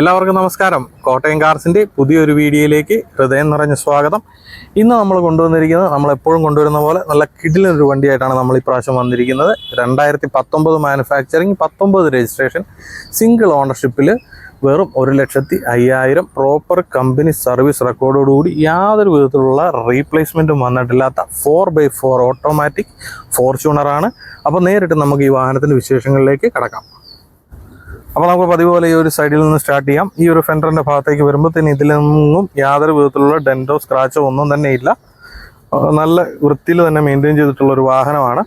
എല്ലാവർക്കും നമസ്കാരം. കോട്ടയം കാർസിന്റെ പുതിയൊരു വീഡിയോയിലേക്ക് ഹൃദയം നിറഞ്ഞ സ്വാഗതം. ഇന്ന് നമ്മൾ കൊണ്ടുവന്നിരിക്കുന്നത് നമ്മൾ എപ്പോഴും കൊണ്ടുവരുന്ന പോലെ നല്ല കിടിലൊരു വണ്ടിയായിട്ടാണ് നമ്മൾ ഇപ്രാവശ്യം വന്നിരിക്കുന്നത്. രണ്ടായിരത്തി പത്തൊമ്പത് മാനുഫാക്ചറിങ് പത്തൊമ്പത് രജിസ്ട്രേഷൻ സിംഗിൾ ഓണർഷിപ്പിൽ വെറും ഒരു ലക്ഷത്തി അയ്യായിരം പ്രോപ്പർ കമ്പനി സർവീസ് റെക്കോർഡോടുകൂടി യാതൊരു വിധത്തിലുള്ള റീപ്ലേസ്മെന്റും വന്നിട്ടില്ലാത്ത ഫോർ ബൈ ഫോർ ഓട്ടോമാറ്റിക് ഫോർച്യൂണറാണ് അപ്പോൾ നേരിട്ട് നമുക്ക് ഈ വാഹനത്തിന്റെ വിശേഷങ്ങളിലേക്ക് കടക്കാം. അപ്പോൾ നമുക്ക് പതിവ് പോലെ ഈ ഒരു സൈഡിൽ നിന്ന് സ്റ്റാർട്ട് ചെയ്യാം. ഈ ഒരു ഫെൻഡറിന്റെ ഭാഗത്തേക്ക് വരുമ്പോഴത്തേന് ഇതിലൊന്നും യാതൊരു വിധത്തിലുള്ള ഡെന്റോ സ്ക്രാച്ചോ ഒന്നും തന്നെ ഇല്ല. നല്ല വൃത്തിയിൽ തന്നെ മെയിന്റെയിൻ ചെയ്തിട്ടുള്ള ഒരു വാഹനമാണ്.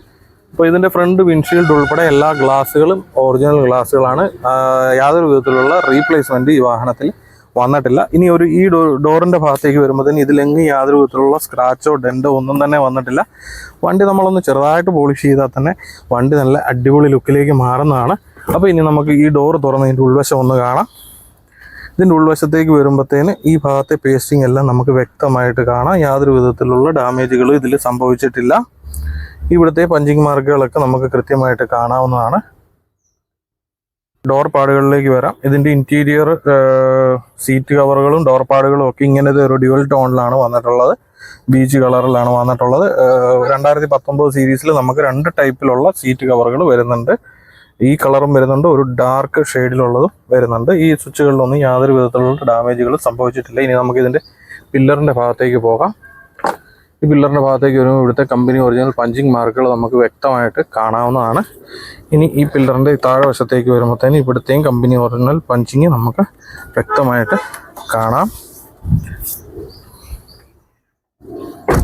അപ്പോൾ ഇതിന്റെ ഫ്രണ്ട് വിൻഷീൽഡ് ഉൾപ്പെടെ എല്ലാ ഗ്ലാസ്സുകളും ഒറിജിനൽ ഗ്ലാസ്സുകളാണ് യാതൊരു വിധത്തിലുള്ള റീപ്ലേസ്മെന്റ് ഈ വാഹനത്തിൽ വന്നിട്ടില്ല. ഇനി ഒരു ഈ ഡോ ഡോറിന്റെ ഭാഗത്തേക്ക് വരുമ്പോഴത്തേന് ഇതിലെങ്ങും യാതൊരു വിധത്തിലുള്ള സ്ക്രാച്ചോ ഡെൻഡോ ഒന്നും തന്നെ വന്നിട്ടില്ല. വണ്ടി നമ്മളൊന്ന് ചെറുതായിട്ട് പോളിഷ് ചെയ്താൽ തന്നെ വണ്ടി നല്ല അടിപൊളി ലുക്കിലേക്ക് മാറുന്നതാണ്. അപ്പോൾ ഇനി നമുക്ക് ഈ ഡോർ തുറന്ന് ഇതിന്റെ ഉൾവശം ഒന്ന് കാണാം. ഇതിന്റെ ഉൾവശത്തേക്ക് വരുമ്പോഴത്തേന് ഈ ഭാഗത്തെ പേസ്റ്റിംഗ് എല്ലാം നമുക്ക് വ്യക്തമായിട്ട് കാണാം. യാതൊരു വിധത്തിലുള്ള ഡാമേജുകളും ഇതിൽ സംഭവിച്ചിട്ടില്ല. ഇവിടുത്തെ പഞ്ചിങ് മാർക്കുകളൊക്കെ നമുക്ക് കൃത്യമായിട്ട് കാണാവുന്നതാണ്. ഡോർ പാടുകളിലേക്ക് വരാം. ഇതിന്റെ ഇന്റീരിയർ സീറ്റ് കവറുകളും ഡോർ പാടുകളും ഒക്കെ ഇങ്ങനത്തെ ഒരു ഡ്യുവൽ ടോണിലാണ് വന്നിട്ടുള്ളത്. ബീച്ച് കളറിലാണ് വന്നിട്ടുള്ളത്. രണ്ടായിരത്തി പത്തൊമ്പത് സീരീസിൽ നമുക്ക് രണ്ട് ടൈപ്പിലുള്ള സീറ്റ് കവറുകൾ വരുന്നുണ്ട്. ഈ കളറും വരുന്നുണ്ട്. ഒരു ഡാർക്ക് ഷെയ്ഡിലുള്ളതും വരുന്നുണ്ട്. ഈ സ്വിച്ചുകളിലൊന്നും യാതൊരു വിധത്തിലുള്ള ഡാമേജുകളും സംഭവിച്ചിട്ടില്ല. ഇനി നമുക്ക് ഇതിന്റെ പില്ലറിന്റെ ഭാഗത്തേക്ക് പോകാം. ഈ പില്ലറിന്റെ ഭാഗത്തേക്ക് വരുമ്പോൾ ഇവിടുത്തെ കമ്പനി ഒറിജിനൽ പഞ്ചിങ് മാർക്കുകൾ നമുക്ക് വ്യക്തമായിട്ട് കാണാവുന്നതാണ്. ഇനി ഈ പില്ലറിന്റെ താഴെ വശത്തേക്ക് വരുമ്പോഴത്തേന് ഇവിടുത്തെയും കമ്പനി ഒറിജിനൽ പഞ്ചിങ് നമുക്ക് വ്യക്തമായിട്ട് കാണാം.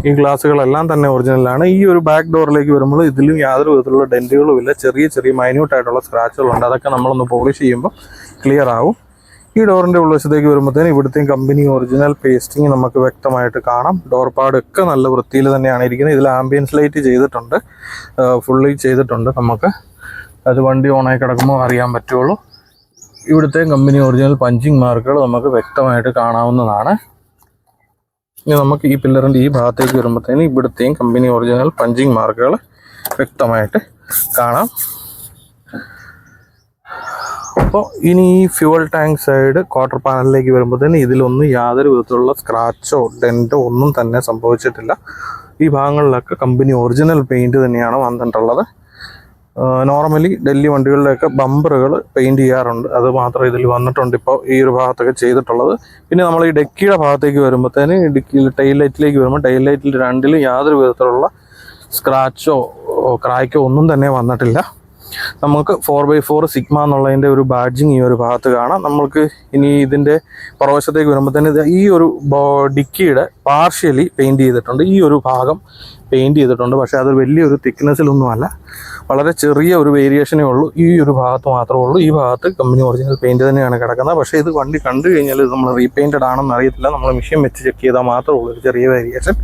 ഈ ഗ്ലാസ്സുകളെല്ലാം തന്നെ ഒറിജിനലാണ് ഈ ഒരു ബാക്ക് ഡോറിലേക്ക് വരുമ്പോൾ ഇതിലും യാതൊരു വിധത്തിലുള്ള ഡെന്റുകളും ഇല്ല. ചെറിയ ചെറിയ മൈന്യൂട്ടായിട്ടുള്ള സ്ക്രാച്ചുകളുണ്ട് അതൊക്കെ നമ്മളൊന്ന് പോളിഷ് ചെയ്യുമ്പോൾ ക്ലിയർ ആവും. ഈ ഡോറിന്റെ ഉൾവശത്തേക്ക് വരുമ്പോഴത്തേന് ഇവിടുത്തെയും കമ്പനി ഒറിജിനൽ പേസ്റ്റിംഗ് നമുക്ക് വ്യക്തമായിട്ട് കാണാം. ഡോർ പാടൊക്കെ നല്ല വൃത്തിയിൽ തന്നെയാണ് ഇരിക്കുന്നത്. ഇതിൽ ആംബിയൻസ് ലൈറ്റ് ചെയ്തിട്ടുണ്ട്. ഫുള്ളി ചെയ്തിട്ടുണ്ട് നമുക്ക്. അത് വണ്ടി ഓണായി കിടക്കുമ്പോൾ അറിയാൻ പറ്റുള്ളൂ. ഇവിടുത്തെ കമ്പനി ഒറിജിനൽ പഞ്ചിങ് മാർക്കുകൾ നമുക്ക് വ്യക്തമായിട്ട് കാണാവുന്നതാണ്. ഇനി നമുക്ക് ഈ പില്ലറിന്റെ ഈ ഭാഗത്തേക്ക് വരുമ്പോഴത്തേന് ഇവിടുത്തെയും കമ്പനി ഒറിജിനൽ പഞ്ചിങ് മാർക്കുകൾ വ്യക്തമായിട്ട് കാണാം. അപ്പോൾ ഇനി ഈ ഫ്യൂവൽ ടാങ്ക് സൈഡ് ക്വാർട്ടർ പാനലിലേക്ക് വരുമ്പോഴത്തേന് ഇതിലൊന്നും യാതൊരു വിധത്തിലുള്ള സ്ക്രാച്ചോ ഡെന്റോ ഒന്നും തന്നെ സംഭവിച്ചിട്ടില്ല. ഈ ഭാഗങ്ങളിലൊക്കെ കമ്പനി ഒറിജിനൽ പെയിന്റ് തന്നെയാണ് വന്നിട്ടുള്ളത്. നോർമലി ഡൽഹി വണ്ടികളിലൊക്കെ ബമ്പറുകൾ പെയിന്റ് ചെയ്യാറുണ്ട്. അത് മാത്രം ഇതിൽ വന്നിട്ടുണ്ട് ഇപ്പോൾ ഈ ഒരു ഭാഗത്തൊക്കെ ചെയ്തിട്ടുള്ളത്. പിന്നെ നമ്മൾ ഈ ഡെക്കിയുടെ ഭാഗത്തേക്ക് വരുമ്പോഴത്തേന് ഡിക്കിയിൽ ടൈൽ ലൈറ്റിലേക്ക് വരുമ്പോൾ ടൈൽ ലൈറ്റിൽ രണ്ടിലും യാതൊരു വിധത്തിലുള്ള സ്ക്രാച്ചോ ക്രാക്കോ ഒന്നും തന്നെ വന്നിട്ടില്ല. നമുക്ക് ഫോർ ബൈ ഫോർ സിഗ്മ എന്നുള്ളതിന്റെ ഒരു ബാഡ്ജിങ് ഈ ഒരു ഭാഗത്ത് കാണാം. നമ്മൾക്ക് ഇനി ഇതിന്റെ പുറവശത്തേക്ക് വരുമ്പോൾ തന്നെ ഈ ഒരു ഡിക്കിയുടെ പാർഷ്യലി പെയിന്റ് ചെയ്തിട്ടുണ്ട്. ഈ ഒരു ഭാഗം പെയിന്റ് ചെയ്തിട്ടുണ്ട്. പക്ഷേ അത് വലിയൊരു തിക്നെസ്സിലൊന്നുമല്ല വളരെ ചെറിയ ഒരു വേരിയേഷനേ ഉള്ളൂ. ഈ ഒരു ഭാഗത്ത് മാത്രമേ ഉള്ളൂ. ഈ ഭാഗത്ത് കമ്പനി ഒറിജിനൽ പെയിന്റ് തന്നെയാണ് കിടക്കുന്നത്. പക്ഷേ ഇത് വണ്ടി കണ്ടു കഴിഞ്ഞാൽ ഇത് നമ്മൾ റീപെയിന്റഡ് ആണെന്ന് അറിയത്തില്ല. നമ്മൾ മെഷീൻ വെച്ച് ചെക്ക് ചെയ്താൽ മാത്രമേ ഉള്ളൂ. ഒരു ചെറിയ വേരിയേഷൻ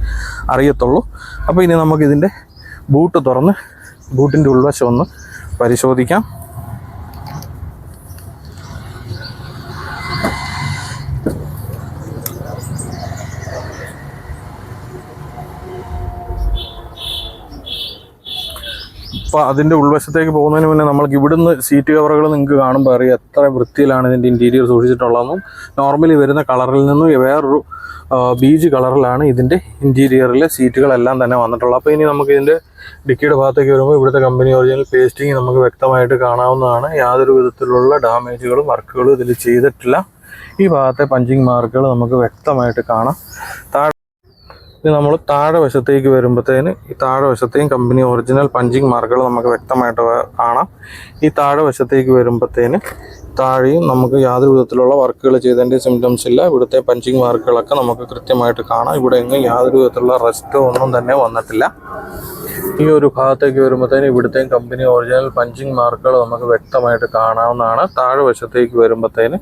അറിയത്തുള്ളൂ. അപ്പോൾ ഇനി നമുക്കിതിന്റെ ബൂട്ട് തുറന്ന് ബൂട്ടിന്റെ ഉൾവശം ഒന്ന് പരിശോധിക്കാം. അപ്പോൾ അതിന്റെ ഉൾവശത്തേക്ക് പോകുന്നതിന് മുന്നേ നമ്മൾക്ക് ഇവിടുന്ന് സീറ്റ് കവറുകൾ നിങ്ങൾക്ക് കാണുമ്പോൾ അറിയാം എത്ര വൃത്തിയിലാണ് ഇതിന്റെ ഇന്റീരിയർ സൂക്ഷിച്ചിട്ടുള്ളതെന്നും നോർമലി വരുന്ന കളറിൽ നിന്നും വേറൊരു ബീജ് കളറിലാണ് ഇതിന്റെ ഇന്റീരിയറിലെ സീറ്റുകളെല്ലാം തന്നെ വന്നിട്ടുള്ളത്. അപ്പോൾ ഇനി നമുക്ക് ഇതിന്റെ ഡിക്കിയുടെ ഭാഗത്തേക്ക് വരുമ്പോൾ ഇവിടുത്തെ കമ്പനി ഒറിജിനൽ പേസ്റ്റിംഗ് നമുക്ക് വ്യക്തമായിട്ട് കാണാവുന്നതാണ്. യാതൊരു വിധത്തിലുള്ള ഡാമേജുകളും വർക്കുകളും ഇതിൽ ചെയ്തിട്ടില്ല. ഈ ഭാഗത്തെ പഞ്ചിങ് മാർക്കുകൾ നമുക്ക് വ്യക്തമായിട്ട് കാണാം. താഴെ ഇനി നമ്മൾ താഴെ വശത്തേക്ക് വരുമ്പോഴത്തേന് ഈ താഴെ വശത്തെയും കമ്പനി ഒറിജിനൽ പഞ്ചിങ് മാർക്കുകൾ നമുക്ക് വ്യക്തമായിട്ട് കാണാം. ഈ താഴെ വശത്തേക്ക് വരുമ്പോഴത്തേന് താഴെയും നമുക്ക് യാതൊരു വിധത്തിലുള്ള വർക്കുകൾ ചെയ്തതിന്റെ സിംറ്റംസ് ഇല്ല. ഇവിടുത്തെ പഞ്ചിങ് മാർക്കുകളൊക്കെ നമുക്ക് കൃത്യമായിട്ട് കാണാം. ഇവിടെ എങ്ങും യാതൊരു വിധത്തിലുള്ള റെസ്റ്റോ ഒന്നും തന്നെ വന്നിട്ടില്ല. ഈ ഒരു ഭാഗത്തേക്ക് വരുമ്പോഴത്തേന് ഇവിടുത്തെയും കമ്പനി ഒറിജിനൽ പഞ്ചിങ് മാർക്കുകൾ നമുക്ക് വ്യക്തമായിട്ട് കാണാവുന്നതാണ്. താഴെ വശത്തേക്ക് വരുമ്പോഴത്തേന്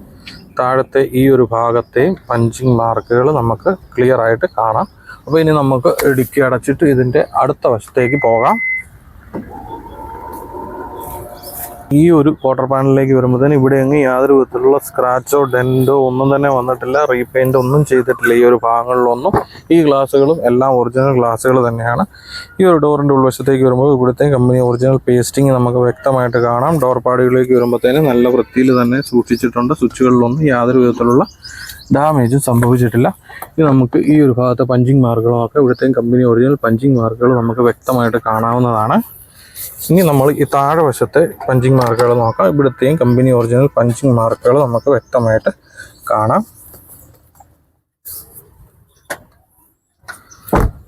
താഴത്തെ ഈ ഒരു ഭാഗത്തെയും പഞ്ചിങ് മാർക്കുകൾ നമുക്ക് ക്ലിയർ ആയിട്ട് കാണാം. അപ്പോൾ ഇനി നമുക്ക് ഇടുക്കി അടച്ചിട്ട് ഇതിന്റെ അടുത്ത വശത്തേക്ക് പോകാം. ഈ ഒരു ക്വാർട്ടർ പാനലിലേക്ക് വരുമ്പോഴത്തേന് ഇവിടെ അങ്ങ് യാതൊരു വിധത്തിലുള്ള സ്ക്രാച്ചോ ഡെന്റോ ഒന്നും തന്നെ വന്നിട്ടില്ല. റീപെയിന്റ് ഒന്നും ചെയ്തിട്ടില്ല. ഈ ഒരു ഭാഗങ്ങളിലൊന്നും. ഈ ഗ്ലാസ്സുകളും എല്ലാം ഒറിജിനൽ ഗ്ലാസ്സുകൾ തന്നെയാണ്. ഈ ഒരു ഡോറിന്റെ ഉൾവശത്തേക്ക് വരുമ്പോൾ ഇവിടുത്തെ കമ്പനി ഒറിജിനൽ പേസ്റ്റിംഗ് നമുക്ക് വ്യക്തമായിട്ട് കാണാം. ഡോർ പാടുകളിലേക്ക് വരുമ്പോഴത്തേന് നല്ല വൃത്തിയിൽ തന്നെ സൂക്ഷിച്ചിട്ടുണ്ട്. സ്വിച്ചുകളിലൊന്നും യാതൊരു വിധത്തിലുള്ള ഡാമേജും സംഭവിച്ചിട്ടില്ല. ഇത് നമുക്ക് ഈ ഒരു ഭാഗത്തെ പഞ്ചിങ് മാർക്കുകളൊക്കെ ഇവിടുത്തെ കമ്പനി ഒറിജിനൽ പഞ്ചിങ് മാർക്കുകൾ നമുക്ക് വ്യക്തമായിട്ട് കാണാവുന്നതാണ്. ഇനി നമ്മൾ ഈ താഴെ വശത്തെ പഞ്ചിങ് മാർക്കുകൾ നോക്കാം. ഇവിടുത്തെയും കമ്പനി ഒറിജിനൽ പഞ്ചിങ് മാർക്കുകൾ നമുക്ക് വ്യക്തമായിട്ട് കാണാം.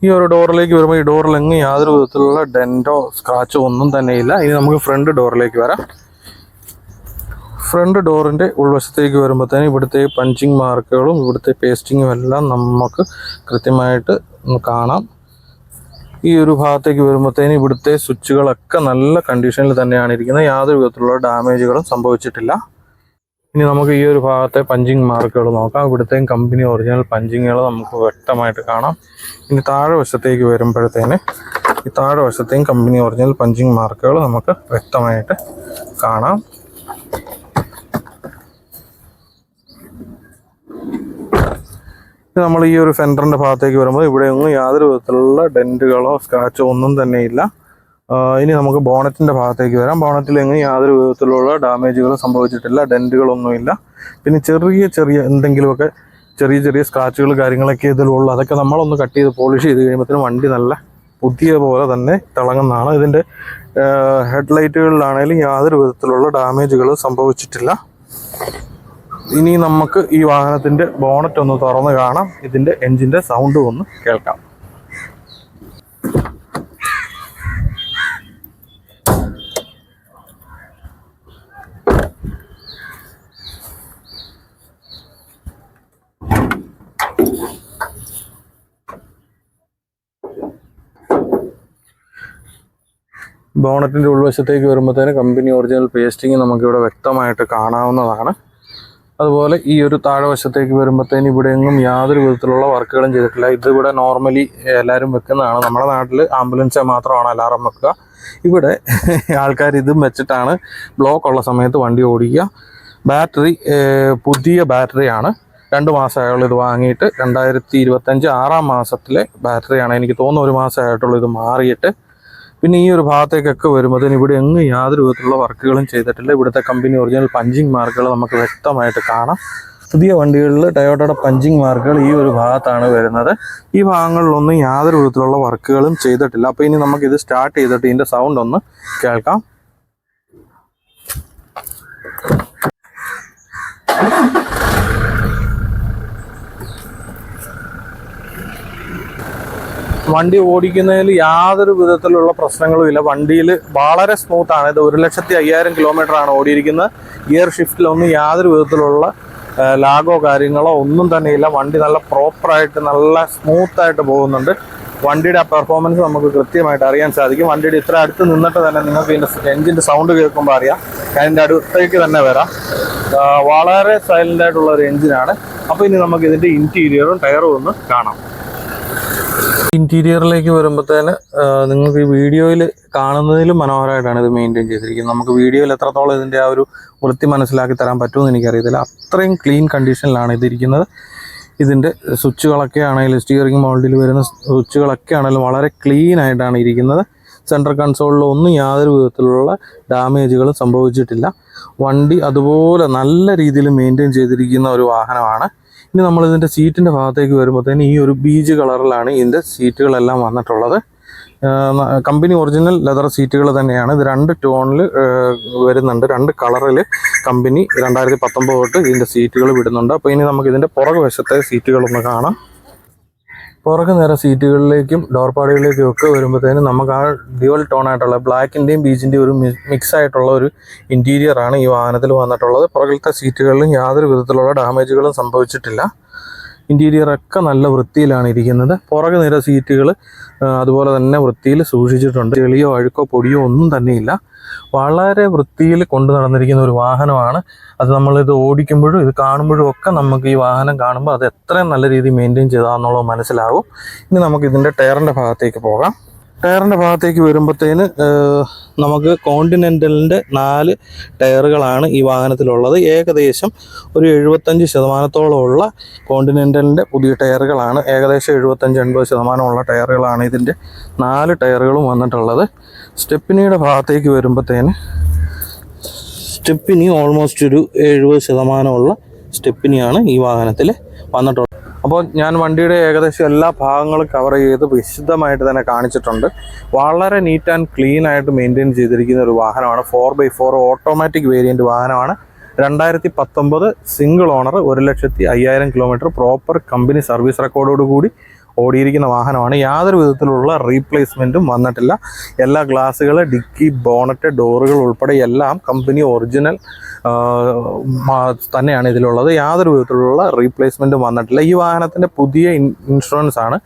ഈ ഒരു ഡോറിലേക്ക് വരുമ്പോൾ ഈ ഡോറിൽ എങ്ങ് യാതൊരു വിധത്തിലുള്ള ഡെന്റോ സ്ക്രാച്ചോ ഒന്നും തന്നെ ഇല്ല. ഇനി നമുക്ക് ഫ്രണ്ട് ഡോറിലേക്ക് വരാം. ഫ്രണ്ട് ഡോറിന്റെ ഉൾവശത്തേക്ക് വരുമ്പോഴത്തേന് ഇവിടുത്തെ പഞ്ചിങ് മാർക്കുകളും ഇവിടുത്തെ പേസ്റ്റിങ്ങും എല്ലാം നമുക്ക് കൃത്യമായിട്ട് കാണാം. ഈ ഒരു ഭാഗത്തേക്ക് വരുമ്പോഴത്തേന് ഇവിടുത്തെ സ്വിച്ചുകളൊക്കെ നല്ല കണ്ടീഷനിൽ തന്നെയാണ് ഇരിക്കുന്നത്. യാതൊരു വിധത്തിലുള്ള ഡാമേജുകളും സംഭവിച്ചിട്ടില്ല. ഇനി നമുക്ക് ഈ ഒരു ഭാഗത്തെ പഞ്ചിങ് മാർക്കുകൾ നോക്കാം. ഇവിടുത്തെയും കമ്പനി ഒറിജിനൽ പഞ്ചിങ്ങുകൾ നമുക്ക് വ്യക്തമായിട്ട് കാണാം. ഇനി താഴെ വശത്തേക്ക് വരുമ്പോഴത്തേന് ഈ താഴെ വശത്തെയും കമ്പനി ഒറിജിനൽ പഞ്ചിങ് മാർക്കുകൾ നമുക്ക് വ്യക്തമായിട്ട് കാണാം. നമ്മൾ ഈ ഒരു ഫെൻഡറിന്റെ ഭാഗത്തേക്ക് വരുമ്പോൾ ഇവിടെ ഒന്നും യാതൊരു വിധത്തിലുള്ള ഡെന്റുകളോ സ്ക്രാച്ചോ ഒന്നും തന്നെ ഇല്ല. ഇനി നമുക്ക് ബോണറ്റിന്റെ ഭാഗത്തേക്ക് വരാം. ബോണറ്റിൽ എങ്ങും യാതൊരു വിധത്തിലുള്ള ഡാമേജുകളും സംഭവിച്ചിട്ടില്ല. ഡെന്റുകളൊന്നുമില്ല പിന്നെ ചെറിയ ചെറിയ എന്തെങ്കിലുമൊക്കെ ചെറിയ ചെറിയ സ്ക്രാച്ചുകൾ കാര്യങ്ങളൊക്കെ ഇതിലുള്ളൂ അതൊക്കെ നമ്മളൊന്ന് കട്ട് ചെയ്ത് പോളിഷ് ചെയ്ത് കഴിയുമ്പോഴത്തേനും വണ്ടി നല്ല പുതിയ പോലെ തന്നെ തിളങ്ങുന്നതാണ്. ഇതിന്റെ ഹെഡ്ലൈറ്റുകളിലാണെങ്കിലും യാതൊരു വിധത്തിലുള്ള ഡാമേജുകൾ സംഭവിച്ചിട്ടില്ല. ഇനി നമുക്ക് ഈ വാഹനത്തിന്റെ ബോണറ്റ് ഒന്ന് തുറന്ന് കാണാം. ഇതിന്റെ എഞ്ചിന്റെ സൗണ്ട് ഒന്ന് കേൾക്കാം. ബോണറ്റിന്റെ ഉൾവശത്തേക്ക് വരുമ്പോഴത്തേന് കമ്പനി ഒറിജിനൽ പേസ്റ്റിംഗ് നമുക്കിവിടെ വ്യക്തമായിട്ട് കാണാവുന്നതാണ്. അതുപോലെ ഈ ഒരു താഴെവശത്തേക്ക് വരുമ്പോഴത്തേന് ഇവിടെ എങ്ങും യാതൊരു വിധത്തിലുള്ള വർക്കുകളും ചെയ്തിട്ടില്ല. ഇതിവിടെ നോർമലി എല്ലാവരും വെക്കുന്നതാണ്. നമ്മുടെ നാട്ടിൽ ആംബുലൻസ് മാത്രമാണ് അലാറം വെക്കുക. ഇവിടെ ആൾക്കാർ ഇതും വെച്ചിട്ടാണ് ബ്ലോക്ക് ഉള്ള സമയത്ത് വണ്ടി ഓടിക്കുക. ബാറ്ററി പുതിയ ബാറ്ററിയാണ്. രണ്ട് മാസമായുള്ളൂ ഇത് വാങ്ങിയിട്ട്. രണ്ടായിരത്തി ഇരുപത്തഞ്ച് ആറാം മാസത്തിലെ ബാറ്ററിയാണ്. എനിക്ക് തോന്നുന്നു ഒരു മാസമായിട്ടുള്ളൂ ഇത് മാറിയിട്ട്. പിന്നെ ഈ ഒരു ഭാഗത്തേക്കൊക്കെ വരുമ്പോൾ അതിന് ഇവിടെ എങ്ങും യാതൊരു വിധത്തിലുള്ള വർക്കുകളും ചെയ്തിട്ടില്ല. ഇവിടുത്തെ കമ്പനി ഒറിജിനൽ പഞ്ചിങ് മാർക്കുകൾ നമുക്ക് വ്യക്തമായിട്ട് കാണാം. പുതിയ വണ്ടികളിൽ ടയോട്ടയുടെ പഞ്ചിങ് മാർക്കുകൾ ഈ ഒരു ഭാഗത്താണ് വരുന്നത്. ഈ ഭാഗങ്ങളിലൊന്നും യാതൊരു വിധത്തിലുള്ള വർക്കുകളും ചെയ്തിട്ടില്ല. അപ്പോൾ ഇനി നമുക്കിത് സ്റ്റാർട്ട് ചെയ്തിട്ട് ഇതിന്റെ സൗണ്ട് ഒന്ന് കേൾക്കാം. വണ്ടി ഓടിക്കുന്നതിൽ യാതൊരു വിധത്തിലുള്ള പ്രശ്നങ്ങളും ഇല്ല. വണ്ടിയിൽ വളരെ സ്മൂത്ത് ആണ്. ഇത് ഒരു ലക്ഷത്തി അയ്യായിരം കിലോമീറ്റർ ആണ് ഓടിയിരിക്കുന്നത്. ഗിയർ ഷിഫ്റ്റിലൊന്നും യാതൊരു വിധത്തിലുള്ള ലാഗോ കാര്യങ്ങളോ ഒന്നും തന്നെ ഇല്ല. വണ്ടി നല്ല പ്രോപ്പറായിട്ട് നല്ല സ്മൂത്തായിട്ട് പോകുന്നുണ്ട്. വണ്ടിയുടെ ആ പെർഫോമൻസ് നമുക്ക് കൃത്യമായിട്ട് അറിയാൻ സാധിക്കും. വണ്ടിയുടെ ഇത്ര അടുത്ത് നിന്നിട്ട് തന്നെ നിങ്ങൾക്ക് ഇതിന്റെ എഞ്ചിന്റെ സൗണ്ട് കേൾക്കുമ്പോൾ അറിയാം. അതിന്റെ അടുത്തേക്ക് തന്നെ വരാം. വളരെ സൈലന്റ് ആയിട്ടുള്ള ഒരു എഞ്ചിനാണ് അപ്പോൾ ഇനി നമുക്ക് ഇതിന്റെ ഇന്റീരിയറും ടയറും ഒന്ന് കാണാം. ഇന്റീരിയറിലേക്ക് വരുമ്പോഴത്തേന് നിങ്ങൾക്ക് ഈ വീഡിയോയിൽ കാണുന്നതിലും മനോഹരമായിട്ടാണ് ഇത് മെയിന്റെയിൻ ചെയ്തിരിക്കുന്നത്. നമുക്ക് വീഡിയോയിൽ എത്രത്തോളം ഇതിന്റെ ആ ഒരു വൃത്തി മനസ്സിലാക്കി തരാൻ പറ്റുമെന്ന് എനിക്കറിയത്തില്ല. അത്രയും ക്ലീൻ കണ്ടീഷനിലാണ് ഇതിരിക്കുന്നത്. ഇതിന്റെ സ്വിച്ചുകളൊക്കെ ആണെങ്കിലും സ്റ്റിയറിംഗ് മോൾഡിൽ വരുന്ന സ്വിച്ചുകളൊക്കെ ആണെങ്കിലും വളരെ ക്ലീൻ ആയിട്ടാണ് ഇരിക്കുന്നത്. സെൻട്രൽ കൺസോളിൽ ഒന്നും യാതൊരു വിധത്തിലുള്ള ഡാമേജുകളും സംഭവിച്ചിട്ടില്ല. വണ്ടി അതുപോലെ നല്ല രീതിയിൽ മെയിന്റെയിൻ ചെയ്തിരിക്കുന്ന ഒരു വാഹനമാണ്. ഇനി നമ്മൾ ഇതിന്റെ സീറ്റിന്റെ ഭാഗത്തേക്ക് വരുമ്പോഴത്തേന് ഈ ഒരു ബീജ് കളറിലാണ് ഇതിന്റെ സീറ്റുകളെല്ലാം വന്നിട്ടുള്ളത്. കമ്പനി ഒറിജിനൽ ലെതർ സീറ്റുകൾ തന്നെയാണ്. ഇത് രണ്ട് ടോണിൽ വരുന്നുണ്ട്. രണ്ട് കളറിൽ കമ്പനി രണ്ടായിരത്തി പത്തൊമ്പത് തൊട്ട് ഇതിന്റെ സീറ്റുകൾ വിടുന്നുണ്ട്. അപ്പോൾ ഇനി നമുക്ക് ഇതിന്റെ പുറകുവശത്തെ സീറ്റുകളൊന്ന് കാണാം. പുറകു നേരെ സീറ്റുകളിലേക്കും ഡോർ പാടുകളിലേക്കും ഒക്കെ വരുമ്പോഴത്തേനും നമുക്ക് ആ ഡ്യുവൽ ടോൺ ആയിട്ടുള്ള ബ്ലാക്കിന്റെയും ബീച്ചിന്റെയും ഒരു മിക്സ് ആയിട്ടുള്ള ഒരു ഇന്റീരിയറാണ് ഈ വാഹനത്തിൽ വന്നിട്ടുള്ളത്. പുറകിലത്തെ സീറ്റുകളിലും യാതൊരു വിധത്തിലുള്ള ഡാമേജുകളും സംഭവിച്ചിട്ടില്ല. ഇന്റീരിയർ ഒക്കെ നല്ല വൃത്തിയിലാണ് ഇരിക്കുന്നത്. പുറകെ നിര സീറ്റുകൾ അതുപോലെ തന്നെ വൃത്തിയിൽ സൂക്ഷിച്ചിട്ടുണ്ട്. ചെളിയോ അഴുക്കോ പൊടിയോ ഒന്നും തന്നെയില്ല. വളരെ വൃത്തിയിൽ കൊണ്ടു നടന്നിരിക്കുന്ന ഒരു വാഹനമാണ്. അത് നമ്മളിത് ഓടിക്കുമ്പോഴും ഇത് കാണുമ്പോഴും ഒക്കെ നമുക്ക് ഈ വാഹനം കാണുമ്പോൾ അത് എത്രയും നല്ല രീതിയിൽ മെയിന്റെയിൻ ചെയ്താന്നുള്ളത് മനസ്സിലാകും. ഇനി നമുക്ക് ഇതിന്റെ ടയറിന്റെ ഭാഗത്തേക്ക് പോകാം. ടയറിന്റെ ഭാഗത്തേക്ക് വരുമ്പോഴത്തേന് നമുക്ക് കോണ്ടിനെന്റലിന്റെ നാല് ടയറുകളാണ് ഈ വാഹനത്തിലുള്ളത്. ഏകദേശം ഒരു എഴുപത്തഞ്ച് ശതമാനത്തോളമുള്ള കോണ്ടിനെന്റലിന്റെ പുതിയ ടയറുകളാണ്. ഏകദേശം എഴുപത്തഞ്ച് എൺപത് ശതമാനമുള്ള ടയറുകളാണ് ഇതിന്റെ നാല് ടയറുകളും വന്നിട്ടുള്ളത്. സ്റ്റെപ്പിനിയുടെ ഭാഗത്തേക്ക് വരുമ്പോഴത്തേന് സ്റ്റെപ്പിനി ഓൾമോസ്റ്റ് ഒരു എഴുപത് ശതമാനമുള്ള സ്റ്റെപ്പിനിയാണ് ഈ വാഹനത്തിൽ വന്നിട്ടുള്ളത്. അപ്പോൾ ഞാൻ വണ്ടിയുടെ ഏകദേശം എല്ലാ ഭാഗങ്ങളും കവർ ചെയ്ത് വിശുദ്ധമായിട്ട് തന്നെ കാണിച്ചിട്ടുണ്ട്. വളരെ നീറ്റ് ആൻഡ് ക്ലീൻ ആയിട്ട് മെയിന്റെയിൻ ചെയ്തിരിക്കുന്ന ഒരു വാഹനമാണ്. Four by four automatic variant വാഹനമാണ്. രണ്ടായിരത്തി പത്തൊമ്പത് സിംഗിൾ ഓണർ ഒരു ലക്ഷത്തി അയ്യായിരം കിലോമീറ്റർ പ്രോപ്പർ കമ്പനി സർവീസ് റെക്കോർഡോട് കൂടി ഓടിയിരിക്കുന്ന വാഹനമാണ്. യാതൊരു വിധത്തിലുള്ള റീപ്ലേസ്മെന്റും വന്നിട്ടില്ല. എല്ലാ ഗ്ലാസ്സുകൾ ഡിക്കി ബോണറ്റ് ഡോറുകൾ ഉൾപ്പെടെ എല്ലാം കമ്പനി ഒറിജിനൽ തന്നെയാണ് ഇതിലുള്ളത്. യാതൊരു വിധത്തിലുള്ള റീപ്ലേസ്മെന്റും വന്നിട്ടില്ല. ഈ വാഹനത്തിന്റെ പുതിയ ഇൻഷുറൻസ് ആണ്.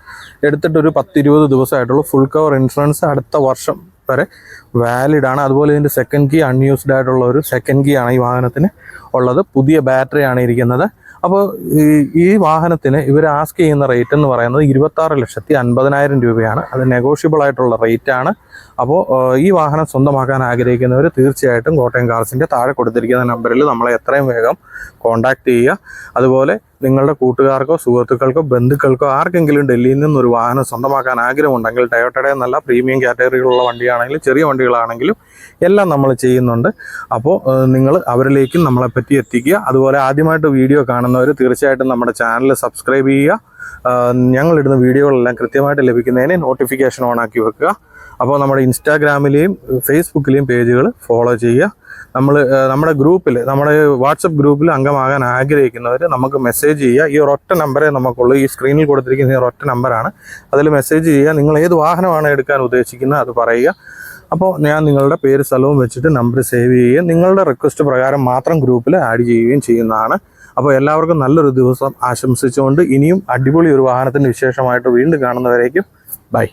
എടുത്തിട്ടൊരു പത്തിരുപത് ദിവസമായിട്ടുള്ളൂ. ഫുൾ കവർ ഇൻഷുറൻസ് അടുത്ത വർഷം വരെ വാലിഡ് ആണ്. അതുപോലെ ഇതിന്റെ സെക്കൻഡ് കീ അൺയൂസ്ഡ് ആയിട്ടുള്ള ഒരു സെക്കൻഡ് കീ ആണ് ഈ വാഹനത്തിന് ഉള്ളത്. പുതിയ ബാറ്ററി ആണ് ഇരിക്കുന്നത്. അപ്പോൾ ഈ വാഹനത്തിന് ഇവർ ആസ്ക് ചെയ്യുന്ന റേറ്റ് എന്ന് പറയുന്നത് ഇരുപത്താറ് ലക്ഷത്തി അൻപതിനായിരം രൂപയാണ്. അത് നെഗോഷ്യബിൾ ആയിട്ടുള്ള റേറ്റ് ആണ്. അപ്പോൾ ഈ വാഹനം സ്വന്തമാക്കാൻ ആഗ്രഹിക്കുന്നവർ തീർച്ചയായിട്ടും കോട്ടയം കാർസിന്റെ താഴെ കൊടുത്തിരിക്കുന്ന നമ്പറിൽ നമ്മളെ എത്രയും വേഗം കോൺടാക്റ്റ് ചെയ്യുക. അതുപോലെ നിങ്ങളുടെ കൂട്ടുകാർക്കോ സുഹൃത്തുക്കൾക്കോ ബന്ധുക്കൾക്കോ ആർക്കെങ്കിലും ഡൽഹിയിൽ നിന്നൊരു വാഹനം സ്വന്തമാക്കാൻ ആഗ്രഹമുണ്ടെങ്കിൽ ടയോട്ടയുടെ എന്നല്ല പ്രീമിയം കാറ്റഗറിയിലുള്ള വണ്ടിയാണെങ്കിലും ചെറിയ വണ്ടികളാണെങ്കിലും എല്ലാം നമ്മൾ ചെയ്യുന്നുണ്ട്. അപ്പോൾ നിങ്ങൾ അവരിലേക്കും നമ്മളെപ്പറ്റി എത്തിക്കുക. അതുപോലെ ആദ്യമായിട്ട് വീഡിയോ കാണുന്നവർ തീർച്ചയായിട്ടും നമ്മുടെ ചാനൽ സബ്സ്ക്രൈബ് ചെയ്യുക. ഞങ്ങളിടുന്ന വീഡിയോകളെല്ലാം കൃത്യമായിട്ട് ലഭിക്കുന്നതിന് നോട്ടിഫിക്കേഷൻ ഓൺ ആക്കി വെക്കുക. അപ്പോൾ നമ്മുടെ ഇൻസ്റ്റാഗ്രാമിലെയും ഫേസ്ബുക്കിലെയും പേജുകൾ ഫോളോ ചെയ്യുക. നമ്മൾ നമ്മുടെ ഗ്രൂപ്പിൽ നമ്മുടെ വാട്സപ്പ് ഗ്രൂപ്പിൽ അംഗമാകാൻ ആഗ്രഹിക്കുന്നവർ നമുക്ക് മെസ്സേജ് ചെയ്യുക. ഈ ഒരൊറ്റ നമ്പറേ നമുക്കുള്ളൂ. ഈ സ്ക്രീനിൽ കൊടുത്തിരിക്കുന്ന ഈ ഒരൊറ്റ നമ്പറാണ്. അതിൽ മെസ്സേജ് ചെയ്യുക. നിങ്ങൾ ഏത് വാഹനമാണ് എടുക്കാൻ ഉദ്ദേശിക്കുന്നത് അത് പറയുക. അപ്പോൾ ഞാൻ നിങ്ങളുടെ പേര് സ്ഥലവും വെച്ചിട്ട് നമ്പർ സേവ് ചെയ്യുകയും നിങ്ങളുടെ റിക്വസ്റ്റ് പ്രകാരം മാത്രം ഗ്രൂപ്പിൽ ആഡ് ചെയ്യുകയും ചെയ്യുന്നതാണ്. അപ്പോൾ എല്ലാവർക്കും നല്ലൊരു ദിവസം ആശംസിച്ചുകൊണ്ട് ഇനിയും അടിപൊളി ഒരു വാഹനത്തിന്റെ വിശേഷമായിട്ട് വീണ്ടും കാണുന്നവരേക്കും ബൈ.